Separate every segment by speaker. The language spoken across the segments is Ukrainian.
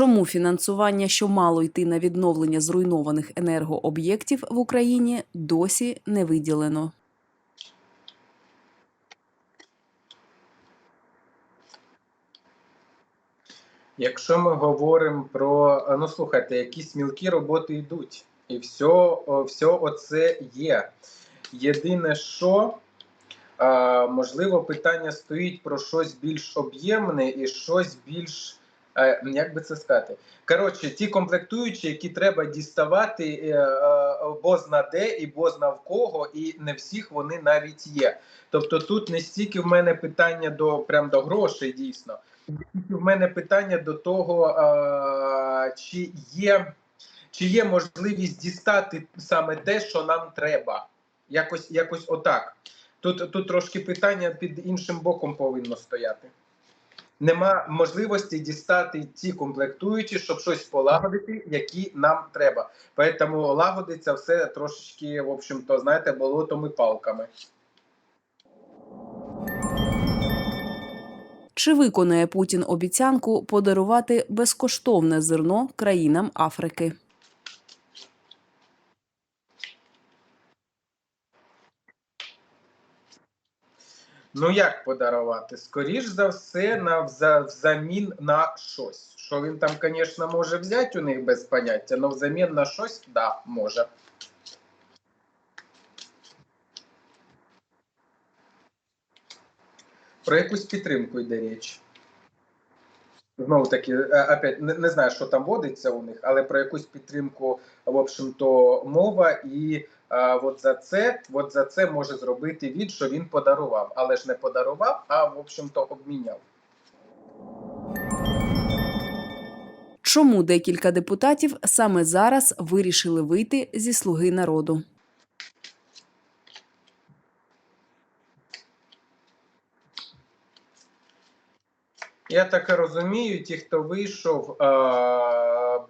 Speaker 1: Чому фінансування, що мало йти на відновлення зруйнованих енергооб'єктів в Україні, досі не виділено?
Speaker 2: Якщо ми говоримо про ну слухайте, якісь мілкі роботи йдуть, і все, все оце є. Єдине, що можливо, питання стоїть про щось більш об'ємне і щось більш. Як би це сказати? Коротше, ті комплектуючі, які треба діставати е, е, бозна де і бозна в кого, і не всіх вони навіть є. Тобто тут не стільки в мене питання до прям до грошей, дійсно. В мене питання до того, чи є, чи є можливість дістати саме те, що нам треба. Якось, якось отак. Тут, тут трошки питання під іншим боком повинно стояти. Нема можливості дістати ті комплектуючі, щоб щось полагодити, які нам треба. Тому лагодиться все трошечки, в общем-то, знаєте, болотом і палками.
Speaker 1: Чи виконає Путін обіцянку подарувати безкоштовне зерно країнам Африки?
Speaker 2: Ну як подарувати? Скоріш за все, на взамін на щось. Що він там, звісно, може взяти у них без поняття, але взамін на щось, да, може. Про якусь підтримку йде річ. Знову таки, е, опять не, не знаю, що там водиться у них, але про якусь підтримку, в общем-то, мова, і от за це, от за це може зробити від, що він подарував, але ж не подарував, а в общем-то обміняв.
Speaker 1: Чому декілька депутатів саме зараз вирішили вийти зі слуги народу?
Speaker 2: Я так розумію, ті, хто вийшов, е,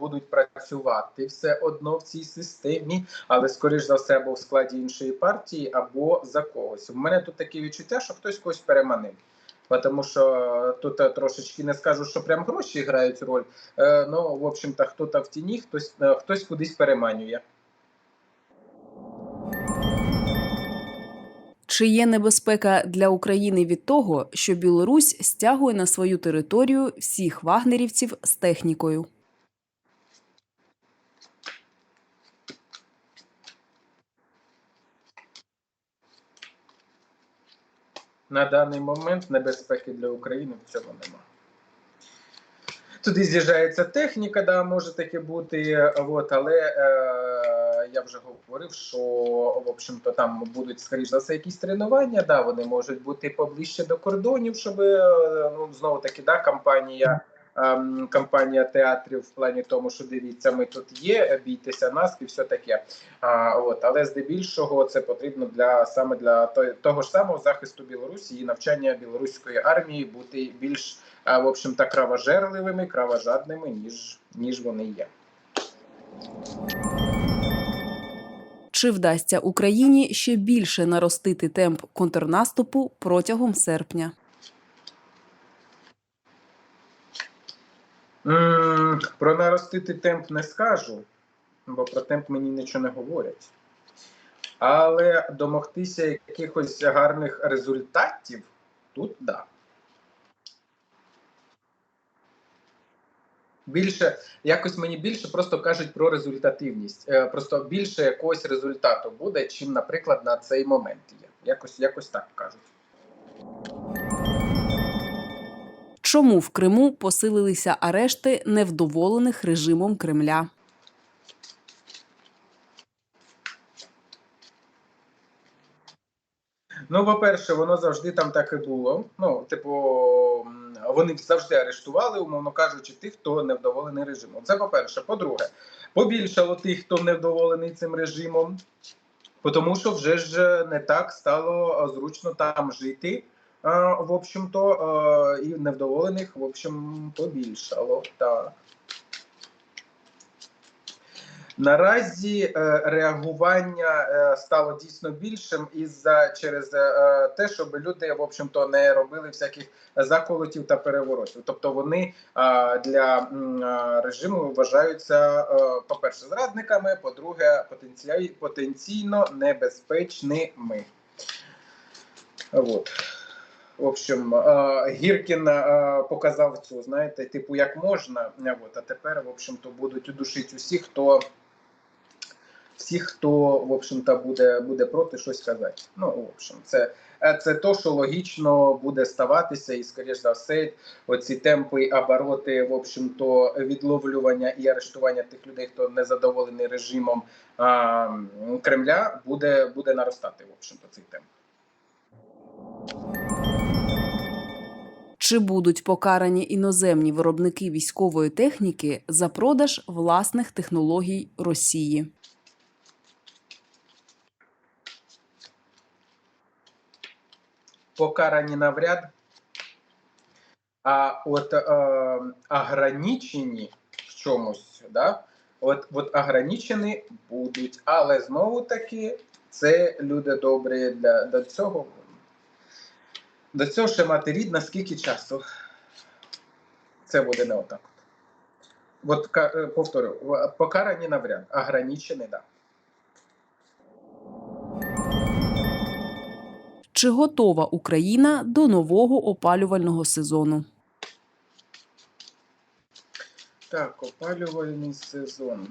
Speaker 2: будуть працювати все одно в цій системі, але скоріш за все або в складі іншої партії, або за когось. У мене тут таке відчуття, що хтось когось переманив. Тому що тут е, трошечки не скажу, що прям гроші грають роль. Е, ну, в общем-то, хто-то в тіні, хтось, е, хтось кудись переманює.
Speaker 1: Чи є небезпека для України від того, що Білорусь стягує на свою територію всіх вагнерівців з технікою?
Speaker 2: На даний момент небезпеки для України в цьому немає. Туди з'їжджається техніка, да, може таке бути. От, але е, я вже говорив, що в общем-то там будуть скоріш за все якісь тренування. Да, вони можуть бути поближче до кордонів, щоб е, ну знову таки да, кампанія. Ем, Кампанія театрів в плані тому, що дивіться, ми тут є, бійтеся нас і все таке. А, от, але здебільшого це потрібно для саме для того ж самого захисту Білорусі і навчання білоруської армії бути більш а, в общем-то, кровожерливими, кровожадними, ніж, ніж вони є.
Speaker 1: Чи вдасться Україні ще більше наростити темп контрнаступу протягом серпня?
Speaker 2: Про наростити темп не скажу, бо про темп мені нічого не говорять. Але домогтися якихось гарних результатів тут да. Більше, якось мені більше просто кажуть про результативність. Е, Просто більше якогось результату буде, чим, наприклад, на цей момент є. Якось, якось так кажуть.
Speaker 1: Чому в Криму посилилися арешти невдоволених режимом Кремля?
Speaker 2: Ну, по-перше, воно завжди там так і було. Ну, типу, вони завжди арештували, умовно кажучи, тих, хто невдоволений режимом. Це по-перше. По-друге, побільшало тих, хто невдоволений цим режимом, тому що вже ж не так стало зручно там жити. Е, В общем-то, е, і невдоволених, в общем, побільшало. Наразі е, реагування стало дійсно більшим із-за через е, те, щоб люди, в общем-то, не робили всяких заколотів та переворотів. Тобто вони для режиму вважаються, е, по-перше, зрадниками, по-друге, потенційно небезпечними. Вот. В общем, Гіркін показав цю, знаєте, типу, як можна. От, а тепер, в общем-то, будуть удушити усіх, хто всіх, хто в общем-то, буде, буде проти щось казати. Ну, в общем, це, це то, що логічно буде ставатися, і, скоріш за все, оці темпи, обороти, в общем-то, відловлювання і арештування тих людей, хто не задоволений режимом а, Кремля, буде, буде наростати, в общем-то, цей темп.
Speaker 1: Чи будуть покарані іноземні виробники військової техніки за продаж власних технологій Росії?
Speaker 2: покарані навряд, а от е, в чомусь, да? от, от ограничені будуть. Але знову таки, це люди добрі для до цього. До цього ще мати рід, наскільки часу це буде не отак. От, е, повторю, покарані навряд, ограничені, так. Да.
Speaker 1: Чи готова Україна до нового опалювального сезону?
Speaker 2: Так, опалювальний сезон.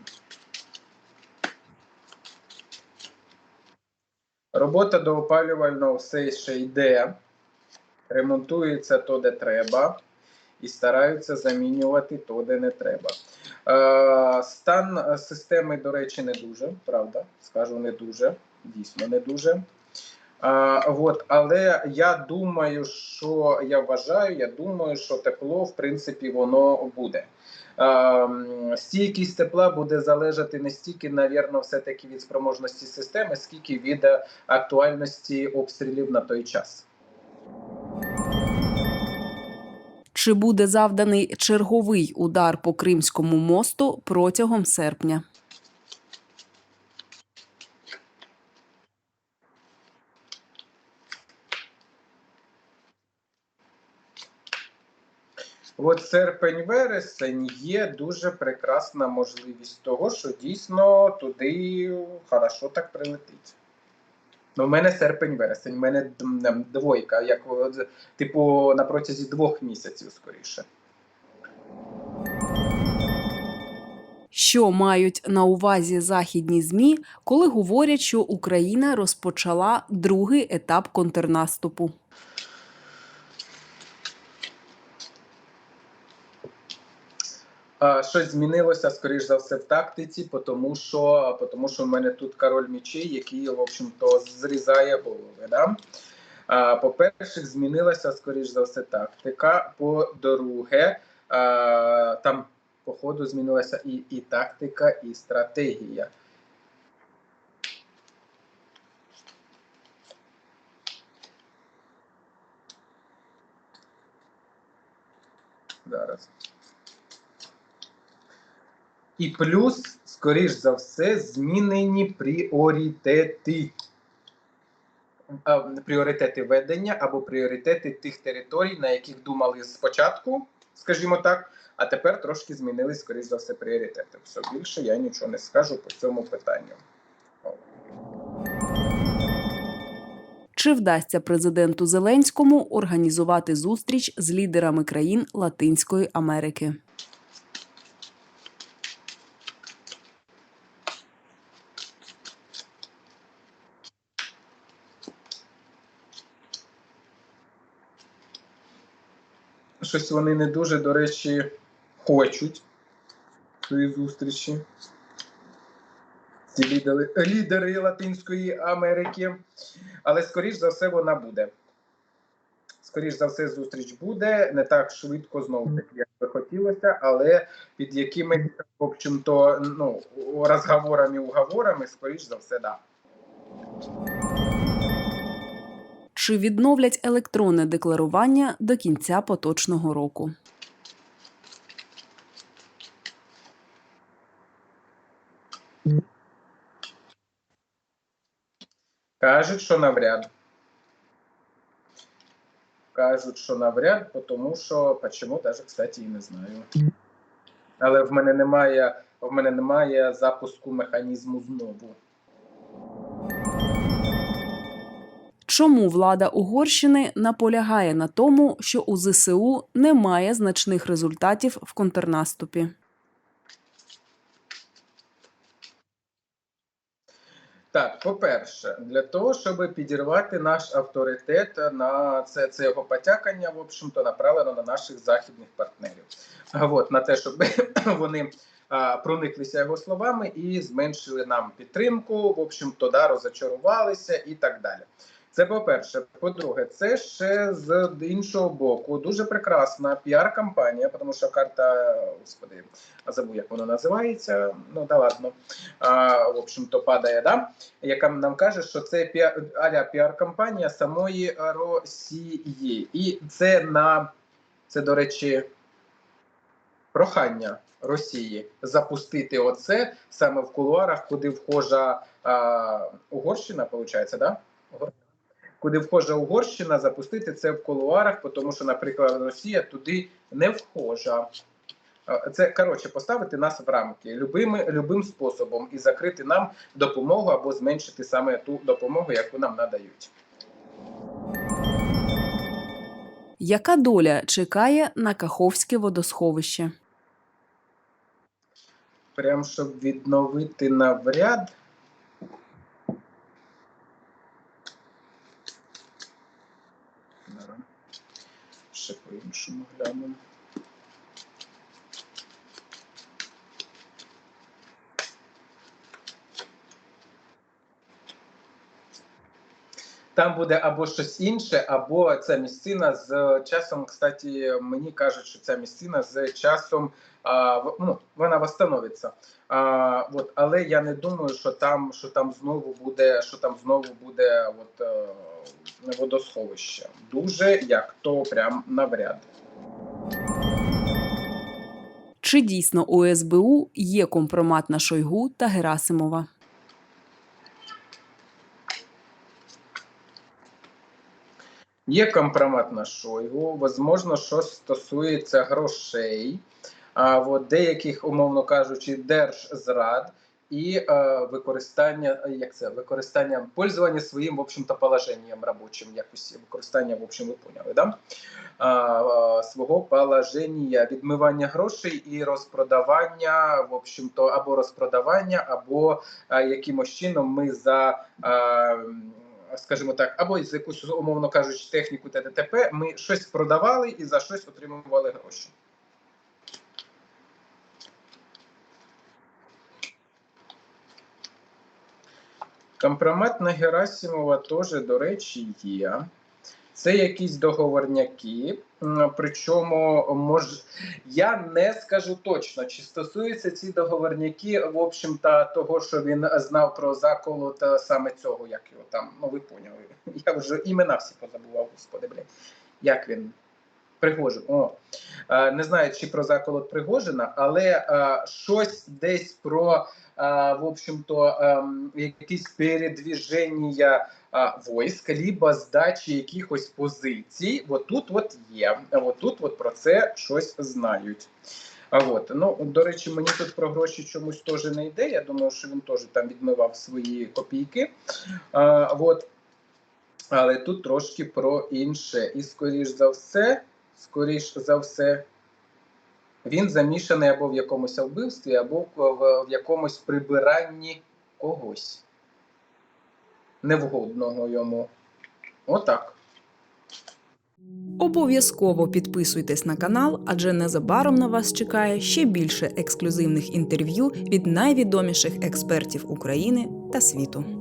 Speaker 2: Робота до опалювального все ще йде. Ремонтується то, де треба, і стараються замінювати то, де не треба. Е, стан е, системи, до речі, не дуже, правда, скажу не дуже, дійсно не дуже. А, от, але я думаю, що я вважаю, я думаю, що тепло, в принципі, воно буде. Ем, Стійкість тепла буде залежати не стільки, навірно, все-таки від спроможності системи, скільки від е, актуальності обстрілів на той час.
Speaker 1: Чи буде завданий черговий удар по Кримському мосту протягом серпня?
Speaker 2: От серпень-вересень є дуже прекрасна можливість того, що дійсно туди хорошо так прилетить. Ну, в мене серпень-вересень, в мене двойка, як типу на протязі двох місяців скоріше.
Speaker 1: Що мають на увазі західні змі, коли говорять, що Україна розпочала другий етап контрнаступу?
Speaker 2: Щось змінилося, скоріш за все, в тактиці, тому що, тому що в мене тут король мечей, який, в общем-то, зрізає голови. Да? По-перше, змінилася, скоріш за все, тактика. По-друге, там, по ходу, змінилася і, і тактика, і стратегія. Зараз. І плюс, скоріш за все, змінені пріоритети. Пріоритети ведення або пріоритети тих територій, на яких думали спочатку, скажімо так, а тепер трошки змінились, скоріш за все, пріоритети. Все більше я нічого не скажу по цьому питанню.
Speaker 1: Чи вдасться президенту Зеленському організувати зустріч з лідерами країн Латинської Америки?
Speaker 2: Щось вони не дуже, до речі, хочуть цієї зустрічі. Ці лідери, лідери Латинської Америки. Але, скоріш за все, вона буде. Скоріш за все, зустріч буде не так швидко, знову таки, як би хотілося, але під якимись, в общем-то, ну, розговорами, уговорами, скоріш за все, да
Speaker 1: чи відновлять електронне декларування до кінця поточного року.
Speaker 2: Кажуть, що навряд. Кажуть, що навряд, тому що почому теж кстати, і не знаю. Але в мене немає в мене немає запуску механізму знову.
Speaker 1: Чому влада Угорщини наполягає на тому, що у ЗСУ немає значних результатів в контрнаступі?
Speaker 2: Так, по-перше, для того, щоб підірвати наш авторитет на це, це його потякання, в общем-то, направлено на наших західних партнерів. От, на те, щоб вони а, прониклися його словами і зменшили нам підтримку, в общем-то, да, розочарувалися і так далі. Це по-перше. По-друге, це ще з іншого боку дуже прекрасна піар-кампанія, тому що карта, господи, забув, як воно називається. Ну да ладно. А, в общем-то, падає, да? яка нам каже, що це піар, аля піар-кампанія самої Росії. І це на це, до речі, прохання Росії запустити оце саме в кулуарах, куди вхожа а, Угорщина, виходить, да? Куди вхожа Угорщина, запустити це в кулуарах, тому що, наприклад, Росія туди не вхожа. Це коротше поставити нас в рамки любими любим способом і закрити нам допомогу або зменшити саме ту допомогу, яку нам надають.
Speaker 1: Яка доля чекає на Каховське водосховище?
Speaker 2: Прям щоб відновити навряд. Ще по-іншому глянемо. Там буде або щось інше, або ця місцина з часом, кстати, мені кажуть, що ця місцина з часом а, ну, вона восстановиться. А, от, але я не думаю, що там, що там знову буде, що там знову буде от, е, водосховище. Дуже як то прям навряд.
Speaker 1: Чи дійсно у СБУ є компромат на Шойгу та Герасимова?
Speaker 2: Є компромат на Шойгу, возможно, що стосується грошей, а от деяких, умовно кажучи, держзрад і е, використання, е, як це використання пользування своїм, в общем-то, положенням робочим, якось використання, в общем, ви поняли, да? а, а, свого положення, відмивання грошей і розпродавання, в общем-то, або розпродавання, або а, якимось чином ми за. А, скажімо так, або з якусь, умовно кажучи, техніку ТТТП, ми щось продавали і за щось отримували гроші. Компромат на Герасимова теж, до речі, є. Це якісь договорняки. Причому мож... я не скажу точно, чи стосуються ці договорняки, в общем-то, того, що він знав про заколот е, саме цього, як його там, ну ви поняли. Я вже імена всі позабував, господи, блядь. Як він? Пригожин. О. Е, Не знаю, чи про заколот Пригожина, але е, щось десь про, е, в общем-то, ем, якісь передвіження войск, либо здачі якихось позицій. От тут от є. От тут от про це щось знають. А от ну до речі, мені тут про гроші чомусь теж не йде. Я думаю, що він теж там відмивав свої копійки. А, от. Але тут трошки про інше. І скоріш за все, скоріш за все, він замішаний або в якомусь вбивстві, або в, якомусь прибиранні когось невгодного йому. Отак.
Speaker 1: Обов'язково підписуйтесь на канал, адже незабаром на вас чекає ще більше ексклюзивних інтерв'ю від найвідоміших експертів України та світу.